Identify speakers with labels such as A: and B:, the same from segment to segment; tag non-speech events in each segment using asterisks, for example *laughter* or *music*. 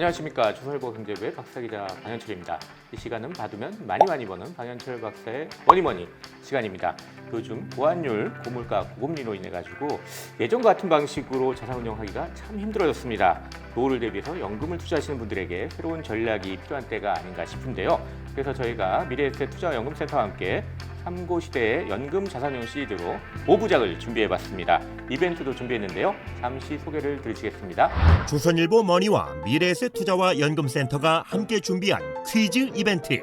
A: 안녕하십니까 조선일보 경제부의 박사 기자 방현철입니다. 이 시간은 받으면 많이 많이 버는 방현철 박사의 머니머니 시간입니다. 요즘 보안율, 고물가, 고금리로 인해 가지고 예전 같은 방식으로 자산 운용하기가 참 힘들어졌습니다. 노후를 대비해서 연금을 투자하시는 분들에게 새로운 전략이 필요한 때가 아닌가 싶은데요. 그래서 저희가 미래에셋 투자연금센터와 함께 삼고 시대의 연금 자산용 시리즈로 5부작을 준비해봤습니다. 이벤트도 준비했는데요. 잠시 소개를 드리겠습니다.
B: 조선일보 머니와 미래에셋 투자와 연금센터가 함께 준비한 퀴즈 이벤트.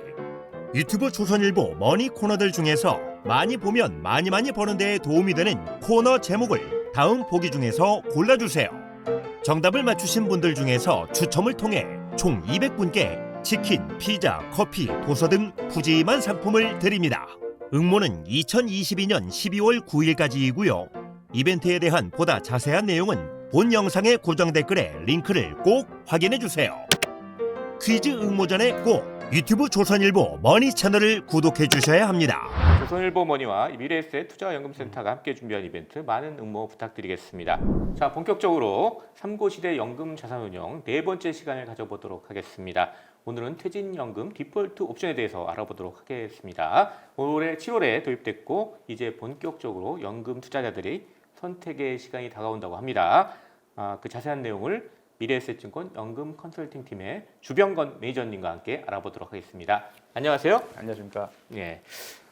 B: 유튜브 조선일보 머니 코너들 중에서 많이 보면 많이 많이 버는 데에 도움이 되는 코너 제목을 다음 보기 중에서 골라주세요. 정답을 맞추신 분들 중에서 추첨을 통해 총 200분께 치킨, 피자, 커피, 도서 등 푸짐한 상품을 드립니다. 응모는 2022년 12월 9일까지이고요. 이벤트에 대한 보다 자세한 내용은 본 영상의 고정 댓글에 링크를 꼭 확인해 주세요. 퀴즈 응모 전에 꼭 유튜브 조선일보 머니 채널을 구독해 주셔야 합니다.
A: 조선일보 머니와 미래에셋 투자연금센터가 함께 준비한 이벤트 많은 응모 부탁드리겠습니다. 자, 본격적으로 삼고 시대 연금 자산운용 네 번째 시간을 가져보도록 하겠습니다. 오늘은 퇴진연금 디폴트 옵션에 대해서 알아보도록 하겠습니다. 올해 7월에 도입됐고 이제 본격적으로 연금 투자자들이 선택의 시간이 다가온다고 합니다. 아, 그 자세한 내용을 미래에셋증권 연금 컨설팅 팀의 주병건 매니저님과 함께 알아보도록 하겠습니다. 안녕하세요.
C: 안녕하십니까.
A: 예.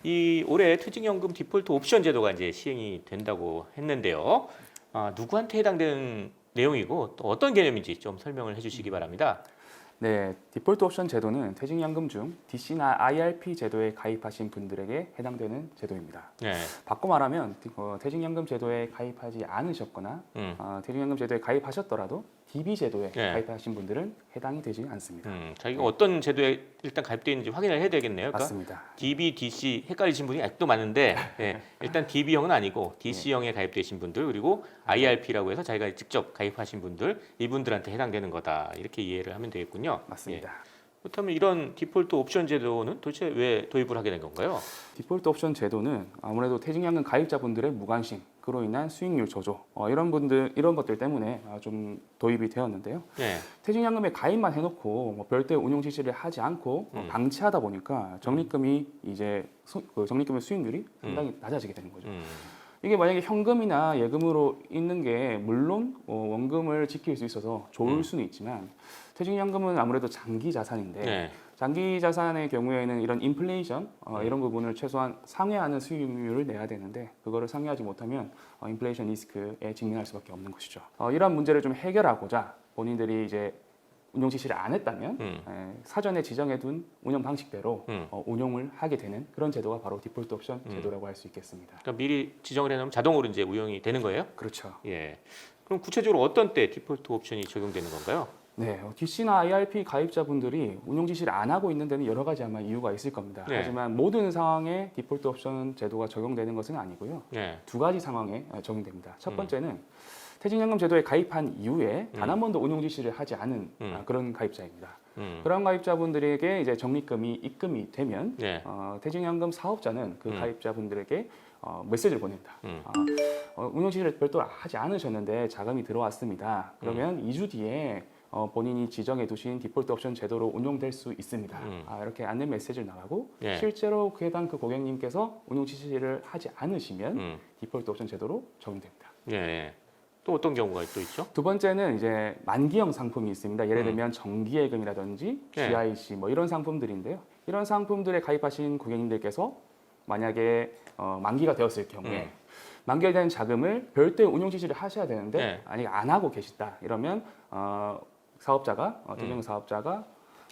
A: 이 올해 퇴직연금 디폴트 옵션 제도가 이제 시행이 된다고 했는데요. 아, 누구한테 해당되는 내용이고 또 어떤 개념인지 좀 설명을 해주시기 바랍니다.
C: 네, 디폴트 옵션 제도는 퇴직연금 중 DC나 IRP 제도에 가입하신 분들에게 해당되는 제도입니다.
A: 네.
C: 바꿔 말하면 어, 퇴직연금 제도에 가입하지 않으셨거나
A: 음.
C: 어, 퇴직연금 제도에 가입하셨더라도 DB 제도에
A: 네.
C: 가입하신 분들은 해당이 되지 않습니다.
A: 음, 자기가 어떤 제도에 일단 가입되어 있는지 확인을 해야 되겠네요. 그러니까
C: 맞습니다.
A: DB, DC 헷갈리신 분이 아직도 많은데 *laughs* 예, 일단 DB형은 아니고 DC형에 가입되신 분들 그리고 IRP라고 해서 자기가 직접 가입하신 분들 이분들한테 해당되는 거다 이렇게 이해를 하면 되겠군요.
C: 맞습니다.
A: 예. 그렇다면 이런 디폴트 옵션 제도는 도대체 왜 도입을 하게 된 건가요?
C: 디폴트 옵션 제도는 아무래도 퇴직연금 가입자분들의 무관심, 그로 인한 수익률 저조 어, 이런 분들 이런 것들 때문에 아, 좀 도입이 되었는데요.
A: 네.
C: 퇴직연금에 가입만 해놓고 뭐 별도의 운용 지시를 하지 않고 어,
A: 음.
C: 방치하다 보니까 적립금이 이제 수, 그 적립금의 수익률이 상당히 낮아지게 되는 거죠.
A: 음,
C: 이게 만약에 현금이나 예금으로 있는 게 물론 어, 원금을 지킬 수 있어서 좋을
A: 음.
C: 수는 있지만 퇴직연금은 아무래도 장기 자산인데
A: 네.
C: 장기 자산의 경우에는 이런 인플레이션 어,
A: 음.
C: 이런 부분을 최소한 상회하는 수익률을 내야 되는데 그거를 상회하지 못하면 어, 인플레이션 리스크에 직면할 수밖에 없는 것이죠. 어, 이러한 문제를 좀 해결하고자 본인들이 이제 운용 지시를 안 했다면
A: 음.
C: 에, 사전에 지정해둔 운영 방식대로
A: 음.
C: 어, 운용을 하게 되는 그런 제도가 바로 디폴트 옵션
A: 음.
C: 제도라고 할 수 있겠습니다.
A: 그러니까 미리 지정을 해놓으면 자동으로 이제 운영이 되는 거예요?
C: 그렇죠.
A: 예. 그럼 구체적으로 어떤 때 디폴트 옵션이 적용되는 건가요?
C: 네, 어, DC나 IRP 가입자분들이 운용 지시를 안 하고 있는 데는 여러 가지 아마 이유가 있을 겁니다.
A: 네.
C: 하지만 모든 상황에 디폴트 옵션 제도가 적용되는 것은 아니고요.
A: 네.
C: 두 가지 상황에 어, 적용됩니다. 첫
A: 음.
C: 번째는 퇴직연금 제도에 가입한 이후에 단
A: 음.
C: 한 번도 운용 지시를 하지 않은
A: 음.
C: 아, 그런 가입자입니다.
A: 음.
C: 그런 가입자분들에게 이제 적립금이 입금이 되면
A: 네.
C: 어, 퇴직연금 사업자는 그
A: 음.
C: 가입자분들에게 어, 메시지를 보낸다.
A: 음.
C: 아, 어, 운용 지시를 별도로 하지 않으셨는데 자금이 들어왔습니다. 그러면
A: 음.
C: 2주 뒤에 어, 본인이 지정해 두신 디폴트 옵션 제도로 운용될 수 있습니다.
A: 음.
C: 아, 이렇게 안내 메시지를 나가고
A: 예.
C: 실제로 그 해당 그 고객님께서 운용 지시를 하지 않으시면
A: 음.
C: 디폴트 옵션 제도로 적용됩니다.
A: 예, 예. 또 어떤 경우가 또 있죠?
C: 두 번째는 이제 만기형 상품이 있습니다. 예를
A: 음.
C: 들면 정기예금이라든지
A: 네.
C: GIC 뭐 이런 상품들인데요. 이런 상품들에 가입하신 고객님들께서 만약에 어, 만기가 되었을 경우에
A: 음.
C: 만기가 된 자금을 별도의 운용 지시를 하셔야 되는데
A: 네.
C: 아니 안 하고 계시다 이러면 어, 사업자가 어,
A: 음.
C: 대형 사업자가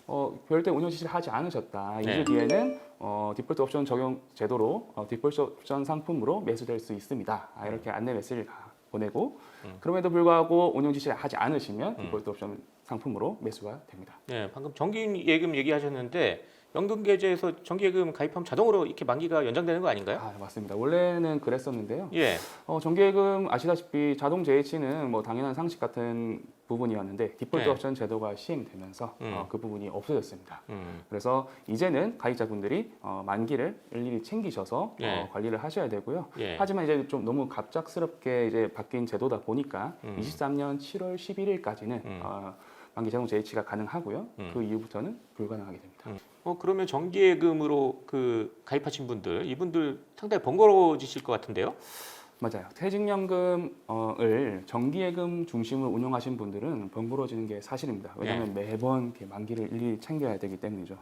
C: 어, 별도의 운용 지시를 하지 않으셨다.
A: 네.
C: 2주 뒤에는 어, 디폴트 옵션 적용 제도로 어, 디폴트 옵션 상품으로 매수될 수 있습니다. 아, 이렇게 안내 메시지를 가- 보내고
A: 음.
C: 그럼에도 불구하고 운용 지시를 하지 않으시면
A: 음.
C: 디폴트 옵션 상품으로 매수가 됩니다.
A: 네, 방금 정기예금 얘기하셨는데 연금 계좌에서 정기예금 가입하면 자동으로 이렇게 만기가 연장되는 거 아닌가요?
C: 아, 맞습니다. 원래는 그랬었는데요.
A: 예.
C: 어, 정기예금 아시다시피 자동 재해치는 뭐 당연한 상식 같은 부분이었는데 디폴트
A: 네.
C: 옵션 제도가 시행되면서
A: 음.
C: 어, 그 부분이 없어졌습니다.
A: 음.
C: 그래서 이제는 가입자분들이 어, 만기를 일일이 챙기셔서
A: 네.
C: 어, 관리를 하셔야 되고요.
A: 예.
C: 하지만 이제 좀 너무 갑작스럽게 이제 바뀐 제도다 보니까
A: 음.
C: 23년 7월 11일까지는
A: 음.
C: 어, 만기 자동 재이치가 가능하고요.
A: 음.
C: 그 이후부터는 불가능하게 됩니다.
A: 어 그러면 정기예금으로 그 가입하신 분들 이분들 상당히 번거로워지실 것 같은데요?
C: 맞아요. 퇴직연금을 정기예금 중심으로 운영하신 분들은 번거로워지는 게 사실입니다. 왜냐하면 매번 이렇게 만기를 일일이 챙겨야 되기 때문이죠.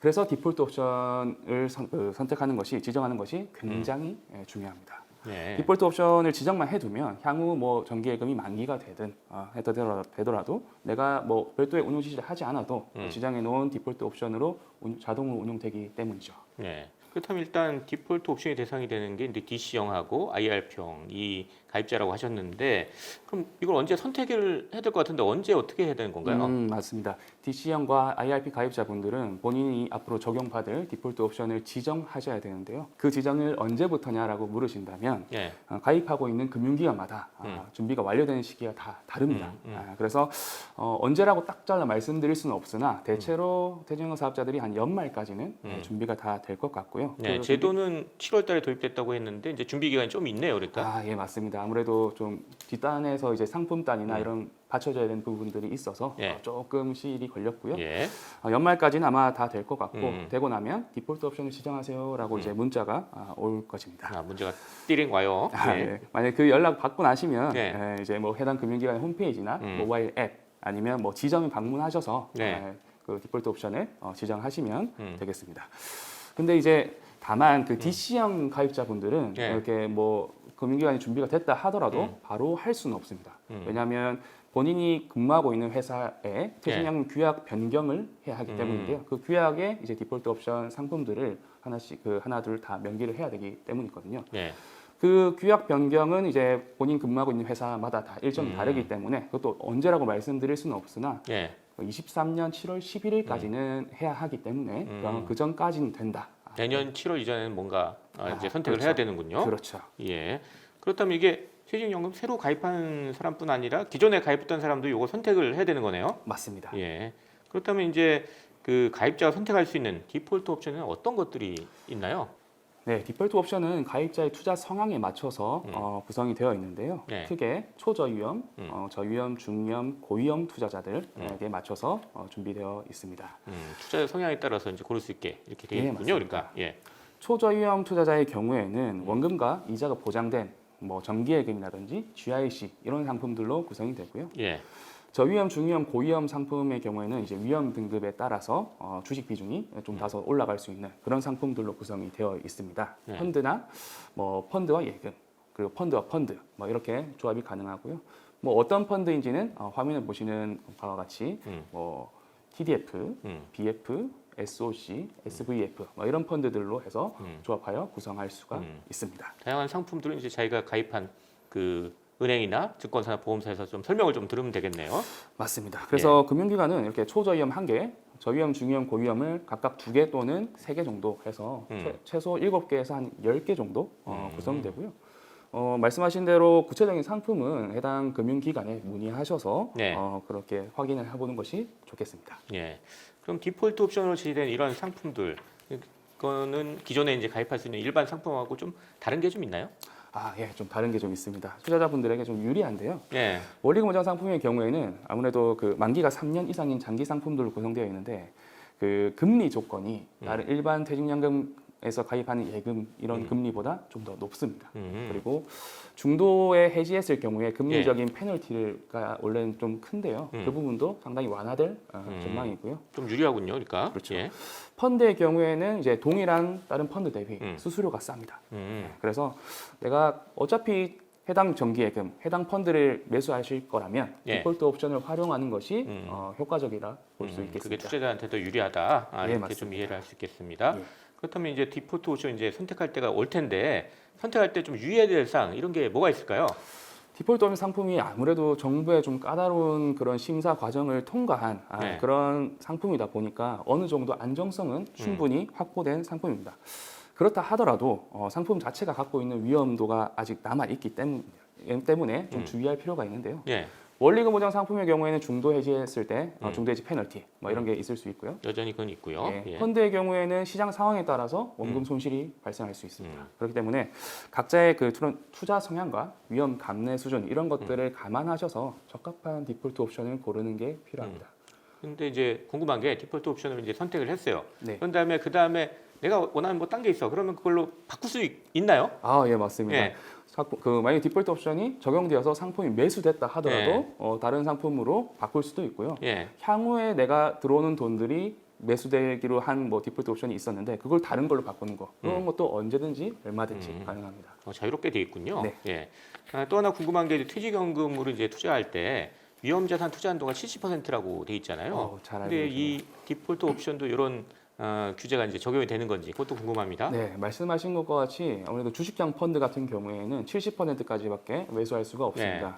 C: 그래서 디폴트 옵션을 선, 그 선택하는 것이 지정하는 것이 굉장히 예, 중요합니다.
A: 네.
C: 디폴트 옵션을 지정만 해두면 향후 뭐 정기예금이 만기가 되든 어, 해도 되더라도 내가 뭐 별도의 운용 지시를 하지 않아도
A: 음.
C: 지정해 놓은 디폴트 옵션으로 운- 자동으로 운용되기 때문이죠.
A: 네. 그렇다면 일단 디폴트 옵션의 대상이 되는 게 이제 DC형하고 IRP형 이 가입자라고 하셨는데 그럼 이걸 언제 선택을 해야 될 것 같은데 언제 어떻게 해야 되는 건가요?
C: 음, 맞습니다. DC형과 IRP 가입자분들은 본인이 앞으로 적용받을 디폴트 옵션을 지정하셔야 되는데요. 그 지정을 언제부터냐라고 물으신다면
A: 예.
C: 어, 가입하고 있는 금융기관마다 아,
A: 음.
C: 준비가 완료되는 시기가 다 다릅니다.
A: 음, 음.
C: 아, 그래서 어, 언제라고 딱 잘라 말씀드릴 수는 없으나 대체로 퇴직연금 사업자들이 한 연말까지는 네,
A: 음.
C: 준비가 다 될 것 같고요.
A: 네,
C: 그-
A: 제도는 7월달에 도입됐다고 했는데 이제 준비 기간이 좀 있네요, 그러니까.
C: 아, 예, 맞습니다. 아무래도 좀 뒷단에서 이제 상품단이나
A: 음.
C: 이런 받쳐줘야 되는 부분들이 있어서
A: 예.
C: 어, 조금 시일이 걸렸고요.
A: 예.
C: 어, 연말까지는 아마 다 될 것 같고
A: 음.
C: 되고 나면 디폴트 옵션을 지정하세요라고 이제 문자가 아, 올 것입니다.
A: 아, 문제가 띠링 와요.
C: 아,
A: 예.
C: 예. 만약 그 연락 받고 나시면
A: 네.
C: 예, 이제 뭐 해당 금융기관의 홈페이지나
A: 음.
C: 모바일 앱 아니면 뭐 지점에 방문하셔서
A: 네.
C: 예, 그 디폴트 옵션을 어, 지정하시면
A: 음.
C: 되겠습니다. 근데 이제 다만 그 DC형 가입자분들은
A: 네.
C: 이렇게 뭐 금융기관이 준비가 됐다 하더라도
A: 음.
C: 바로 할 수는 없습니다.
A: 음.
C: 왜냐하면 본인이 근무하고 있는 회사에 퇴직연금 규약 변경을 해야 하기
A: 네. 음.
C: 때문인데요. 그 규약에 이제 디폴트 옵션 상품들을 하나씩 그 하나 둘 다 명기를 해야 되기 때문이거든요.
A: 예.
C: 그 규약 변경은 이제 본인 근무하고 있는 회사마다 다 일정이
A: 음.
C: 다르기 때문에 그것도 언제라고 말씀드릴 수는 없으나
A: 예.
C: 23년 7월 11일까지는 해야 하기 때문에
A: 음.
C: 그럼 그 전까지는 된다.
A: 내년 7월 이전에는 뭔가 아, 이제
C: 아,
A: 선택을
C: 그렇죠.
A: 해야 되는군요.
C: 그렇죠.
A: 예. 그렇다면 이게 퇴직연금 새로 가입한 사람뿐 아니라 기존에 가입했던 사람도 이거 선택을 해야 되는 거네요.
C: 맞습니다.
A: 예. 그렇다면 이제 그 가입자가 선택할 수 있는 디폴트 옵션은 어떤 것들이 있나요?
C: 네, 디폴트 옵션은 가입자의 투자 성향에 맞춰서
A: 음.
C: 어, 구성이 되어 있는데요.
A: 네.
C: 크게 초저위험,
A: 음.
C: 어, 저위험, 중위험, 고위험 투자자들에게 맞춰서 어, 준비되어 있습니다.
A: 음, 투자 성향에 따라서 이제 고를 수 있게 이렇게 되어
C: 예,
A: 있군요.
C: 맞습니다.
A: 그러니까 예.
C: 초저위험 투자자의 경우에는 원금과 이자가 보장된 뭐 정기예금이라든지 GIC 이런 상품들로 구성이 되고요.
A: 예.
C: 저위험, 중위험, 고위험 상품의 경우에는 이제 위험 등급에 따라서 어, 주식 비중이 좀 다소 올라갈 수 있는 그런 상품들로 구성이 되어 있습니다.
A: 네.
C: 펀드나 뭐 펀드와 예금 그리고 펀드와 펀드 뭐 이렇게 조합이 가능하고요. 뭐 어떤 펀드인지는 어, 화면을 보시는 바와 같이
A: 음.
C: 뭐 TDF,
A: 음.
C: BF, SOC, SVF 뭐 이런 펀드들로 해서
A: 음.
C: 조합하여 구성할 수가
A: 음.
C: 있습니다.
A: 다양한 상품들은 이제 자기가 가입한 그 은행이나 증권사나 보험사에서 좀 설명을 좀 들으면 되겠네요.
C: 맞습니다. 그래서
A: 예.
C: 금융기관은 이렇게 초저위험 한 개, 저위험, 중위험, 고위험을 각각 두 개 또는 세 개 정도 해서
A: 음.
C: 최, 최소 일곱 개에서 한 열 개 정도 어,
A: 음.
C: 구성되고요. 어, 말씀하신 대로 구체적인 상품은 해당 금융기관에 문의하셔서
A: 네.
C: 어, 그렇게 확인을 해보는 것이 좋겠습니다.
A: 예. 그럼 디폴트 옵션으로 제시된 이런 상품들 이거는 기존에 이제 가입할 수 있는 일반 상품하고 좀 다른 게 좀 있나요?
C: 아, 예, 좀 다른 게 좀 있습니다. 투자자분들에게 좀 유리한데요.
A: 예.
C: 원리금 보장 상품의 경우에는 아무래도 그 만기가 3년 이상인 장기 상품들로 구성되어 있는데 그 금리 조건이 다른 일반 퇴직연금 에서 가입하는 예금 이런
A: 음.
C: 금리보다 좀 더 높습니다.
A: 음.
C: 그리고 중도에 해지했을 경우에 금리적인 페널티가 원래는 좀 큰데요.
A: 음.
C: 그 부분도 상당히 완화될 어,
A: 음.
C: 전망이고요.
A: 좀 유리하군요. 그러니까.
C: 그렇죠.
A: 예.
C: 펀드의 경우에는 이제 동일한 다른 펀드 대비
A: 음.
C: 수수료가 쌉니다.
A: 음.
C: 그래서 내가 어차피 해당 정기예금, 해당 펀드를 매수하실 거라면
A: 예.
C: 디폴트 옵션을 활용하는 것이
A: 음.
C: 어, 효과적이라 볼수
A: 음, 그게
C: 있겠습니다.
A: 투자자한테도 유리하다. 아,
C: 예,
A: 이렇게
C: 맞습니다.
A: 좀 이해를 할 수 있겠습니다.
C: 예.
A: 그렇다면 이제 디폴트 옵션 이제 선택할 때가 올 텐데 선택할 때 좀 유의해야 될 사항 이런 게 뭐가 있을까요?
C: 디폴트 옵션 상품이 아무래도 정부의 좀 까다로운 그런 심사 과정을 통과한 아,
A: 네.
C: 그런 상품이다 보니까 어느 정도 안정성은 충분히
A: 음.
C: 확보된 상품입니다. 그렇다 하더라도 어, 상품 자체가 갖고 있는 위험도가 아직 남아 있기 때문, 때문에 좀
A: 음.
C: 주의할 필요가 있는데요.
A: 예.
C: 원리금 보장 상품의 경우에는 중도 해지했을 때 어,
A: 음.
C: 중도 해지 페널티 뭐 이런 게 있을 수 있고요.
A: 여전히 그건 있고요.
C: 예,
A: 예.
C: 펀드의 경우에는 시장 상황에 따라서 원금
A: 음.
C: 손실이 발생할 수 있습니다.
A: 음.
C: 그렇기 때문에 각자의 그 투- 투자 성향과 위험 감내 수준 이런 것들을 감안하셔서 적합한 디폴트 옵션을 고르는 게 필요합니다.
A: 근데 이제 궁금한 게 디폴트 옵션을 이제 선택을 했어요.
C: 네.
A: 그런 다음에 그 다음에 내가 원하는 뭐 딴 게 있어. 그러면 그걸로 바꿀 수 있, 있나요?
C: 아, 예, 맞습니다.
A: 예.
C: 그 만약 디폴트 옵션이 적용되어서 상품이 매수됐다 하더라도
A: 예.
C: 어, 다른 상품으로 바꿀 수도 있고요.
A: 예.
C: 향후에 내가 들어오는 돈들이 매수되기로 한 뭐 디폴트 옵션이 있었는데 그걸 다른 걸로 바꾸는 거 그런
A: 음.
C: 것도 언제든지 얼마든지
A: 음.
C: 가능합니다.
A: 어, 자유롭게 돼 있군요.
C: 네.
A: 예. 아, 또 하나 궁금한 게 퇴직연금으로 이제 투자할 때 위험자산 투자 한도가 70%라고 돼 있잖아요.
C: 어, 잘 알고
A: 근데. 이 디폴트 옵션도 이런 어, 규제가 이제 적용이 되는 건지 그것도 궁금합니다.
C: 네, 말씀하신 것과 같이 아무래도 주식형 펀드 같은 경우에는 70%까지밖에 매수할 수가 없습니다.
A: 네.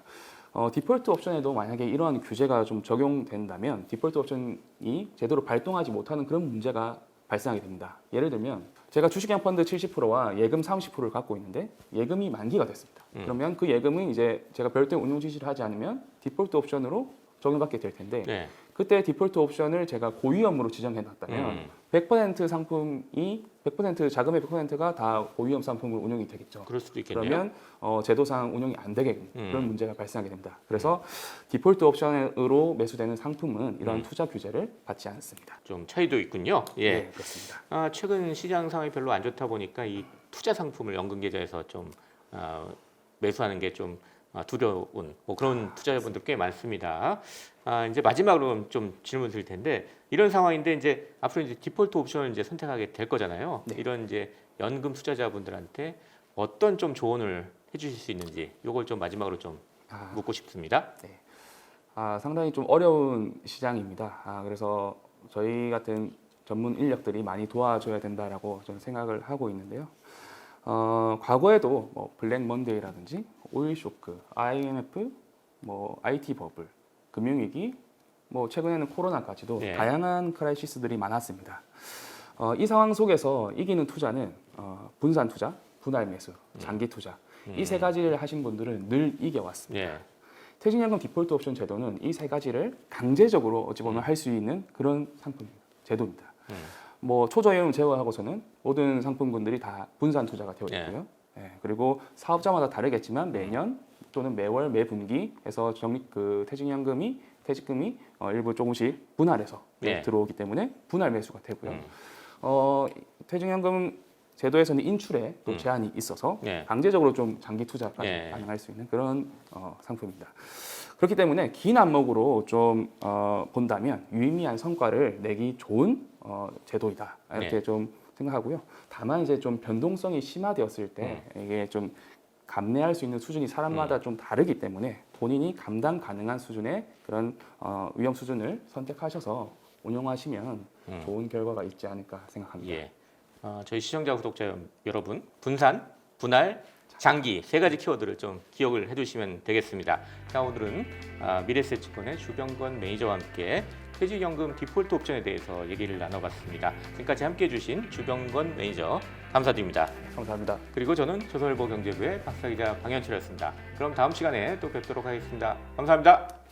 C: 어, 디폴트 옵션에도 만약에 이러한 규제가 좀 적용된다면 디폴트 옵션이 제대로 발동하지 못하는 그런 문제가 발생하게 됩니다. 예를 들면 제가 주식형 펀드 70%와 예금 30%를 갖고 있는데 예금이 만기가 됐습니다.
A: 음.
C: 그러면 그 예금은 이제 제가 별도의 운용 지시를 하지 않으면 디폴트 옵션으로 적용받게 될 텐데
A: 네.
C: 그때 디폴트 옵션을 제가 고위험으로 지정해 놨다면
A: 음.
C: 100% 상품이 100% 자금의 100%가 다 고위험 상품으로 운용이 되겠죠.
A: 그럴 수도 있겠네요.
C: 그러면 어, 제도상 운영이 안 되게
A: 음.
C: 그런 문제가 발생하게 됩니다. 그래서 디폴트 옵션으로 매수되는 상품은 이러한
A: 음.
C: 투자 규제를 받지 않습니다.
A: 좀 차이도 있군요. 예.
C: 네, 그렇습니다.
A: 아, 최근 시장 상황이 별로 안 좋다 보니까 이 투자 상품을 연금 계좌에서 좀 어, 매수하는 게좀 두려운 뭐 그런 투자자분들 꽤 많습니다. 아, 이제 마지막으로 좀 질문 드릴 텐데 이런 상황인데 이제 앞으로 이제 디폴트 옵션을 이제 선택하게 될 거잖아요.
C: 네.
A: 이런 이제 연금 투자자분들한테 어떤 좀 조언을 해주실 수 있는지 이걸 좀 마지막으로 좀
C: 아,
A: 묻고 싶습니다.
C: 아, 상당히 좀 어려운 시장입니다. 아, 그래서 저희 같은 전문 인력들이 많이 도와줘야 된다라고 저는 생각을 하고 있는데요. 어, 과거에도 뭐 블랙 먼데이라든지 오일 쇼크, IMF, 뭐 IT 버블, 금융위기, 뭐 최근에는 코로나까지도
A: 네.
C: 다양한 크라이시스들이 많았습니다. 어, 이 상황 속에서 이기는 투자는 어, 분산 투자, 분할 매수, 장기 투자 이 세 가지를 하신 분들은 늘 이겨왔습니다.
A: 예.
C: 퇴직연금 디폴트 옵션 제도는 이 세 가지를 강제적으로 어찌 보면 할 수 있는 그런 상품 제도입니다.
A: 음.
C: 뭐 초저임금 제외하고서는 모든 상품군들이 다 분산 투자가 되어
A: 예.
C: 있고요. 예, 그리고 사업자마다 다르겠지만 매년 또는 매월 매 분기에서 적립 그 퇴직연금이 퇴직금이 어, 일부 조금씩 분할해서
A: 예.
C: 들어오기 때문에 분할 매수가 되고요.
A: 음.
C: 어, 퇴직연금 제도에서는 인출에 또
A: 음.
C: 제한이 있어서
A: 예.
C: 강제적으로 좀 장기 투자까지
A: 예.
C: 가능할 수 있는 그런 어, 상품입니다. 그렇기 때문에 긴 안목으로 좀 어, 본다면 유의미한 성과를 내기 좋은 어, 제도이다 이렇게
A: 예.
C: 좀 생각하고요. 다만 이제 좀 변동성이 심화되었을 때
A: 음.
C: 이게 좀 감내할 수 있는 수준이 사람마다 좀 다르기 때문에 본인이 감당 가능한 수준의 그런 어, 위험 수준을 선택하셔서 운용하시면
A: 음.
C: 좋은 결과가 있지 않을까 생각합니다.
A: 예. 어, 저희 시청자 구독자 여러분 분산, 분할, 장기 세 가지 키워드를 좀 기억을 해두시면 되겠습니다. 자 오늘은 아, 미래세증권의 주병건 매니저와 함께 퇴직연금 디폴트 옵션에 대해서 얘기를 나눠봤습니다. 지금까지 함께해 주신 주병건 매니저 감사드립니다.
C: 감사합니다.
A: 그리고 저는 조선일보 경제부의 박사기자 방현철이었습니다. 그럼 다음 시간에 또 뵙도록 하겠습니다. 감사합니다.